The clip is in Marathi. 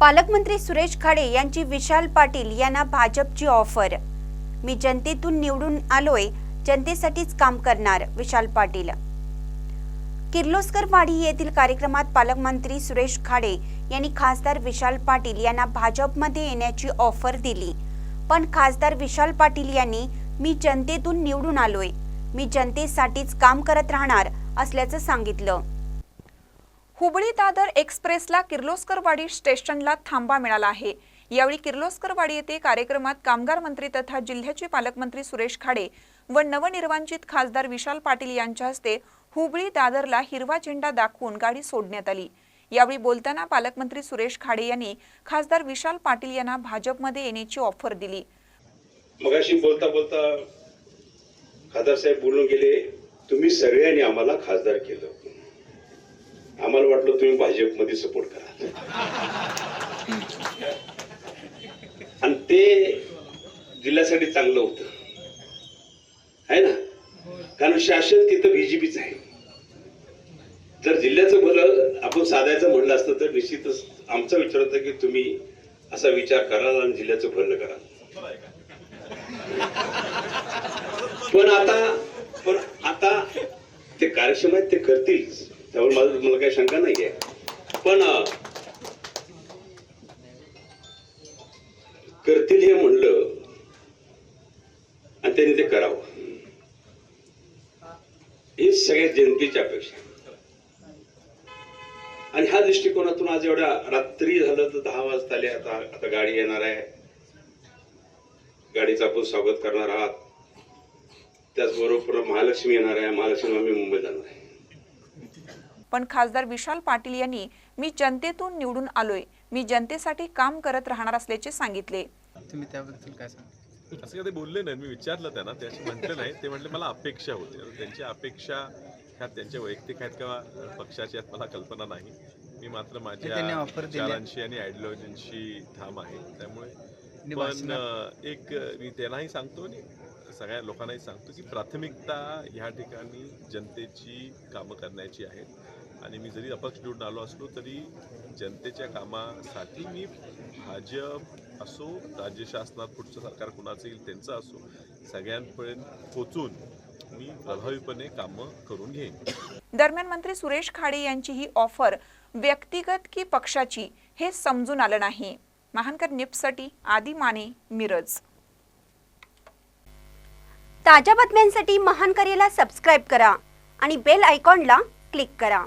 पालकमंत्री सुरेश खाडे यांची विशाल पाटील यांना भाजपची ऑफर. मी जनतेतून निवडून आलोय जनतेसाठीच काम करणार विशाल पाटील. किर्लोस्कर वाडी येथील कार्यक्रमात पालकमंत्री सुरेश खाडे यांनी खासदार विशाल पाटील यांना भाजपमध्ये येण्याची ऑफर दिली. पण खासदार विशाल पाटील यांनी मी जनतेतून निवडून आलोय मी जनतेसाठीच काम करत राहणार असल्याचं सांगितलं. हुबळी दादर एक्सप्रेसला किर्लोस्करवाडी स्टेशनला थांबा मिळाला आहे. यावेळी किर्लोस्करवाडी येथे कार्यक्रमात कामगार मंत्री तथा जिल्ह्याचे पालकमंत्री सुरेश खाडे व नवनिर्वांचित खासदार विशाल पाटील यांच्या हस्ते हुबळी दादरला हिरवा झेंडा दाखवून गाडी सोडण्यात आली. यावेळी बोलताना पालकमंत्री सुरेश खाडे यांनी खासदार विशाल पाटील यांना भाजपमध्ये येण्याची ऑफर दिली. मगाशी बोलता बोलता खासदार साहेब बोलून गेले तुम्ही सगळ्यांनी आम्हाला खासदार केलं. तुम्ही भाजपमध्ये सपोर्ट कराल आणि ते जिल्ह्यासाठी चांगलं होतं. आहे ना? कारण शासन तिथं बीजेपीच आहे. जर जिल्ह्याचं भलं आपण साधायचं म्हणलं असतं तर निश्चितच आमचा विचार होता की तुम्ही असा विचार कराल आणि जिल्ह्याचं भलं कराल. पण आता पण आता ते कार्यक्षम आहेत ते करतील. त्यामुळे माझं तुम्हाला काही शंका नाही आहे पण करतील हे म्हणलं आणि त्यांनी ते करावं. ही सगळ्या जनतेची अपेक्षा आणि ह्या दृष्टिकोनातून आज एवढ्या रात्री झालं तर दहा वाजता आले आता आता गाडी येणार आहे. गाडीचं आपण स्वागत करणार आहात. त्याचबरोबर महालक्ष्मी येणार आहे. महालक्ष्मी आम्ही मुंबईत जाणार आहे. पण खासदार विशाल पाटील यांनी मी जनतेतून निवडून आलोय. मी जनतेसाठी काम करत राहणार असल्याचे सांगितले. तुम्ही त्याबद्दल काय सांगा? असं कधी बोलले नाही मी विचारलं त्यांना. ते असे म्हटले नाही. ते म्हटले मला अपेक्षा होती. त्यांची अपेक्षा ह्या त्यांच्या वैयक्तिक आहेत किंवा पक्षाची आहेत मला कल्पना नाही. मी मात्र माझ्या. विचारांशी आणि आयडिओलॉजींशी ठाम आहे. त्यामुळे पण एक मी त्यांनाही सांगतो आणि सगळ्या लोकांनाही सांगतो की प्राथमिकता ह्या ठिकाणी जनतेची कामं करण्याची आहेत. आणि मी जरी अपक्ष निवडून आलो असलो तरी जनतेच्या कामासाठी मी भाजप असो राज्य शासनात पुढचं सरकार कुणाचं येईल त्यांचं असो सगळ्यांपर्यंत पोचून मी प्रभावीपणे कामं करून घेईन. दरम्यान मंत्री सुरेश खाडे यांची ही ऑफर व्यक्तिगत की पक्षाची हे समजून आलं नाही. महानकर निप्ससाठी आदी माने मिरज. ताज्या बातम्यांसाठी महानकरेला सबस्क्राईब करा आणि बेल आयकॉनला क्लिक करा.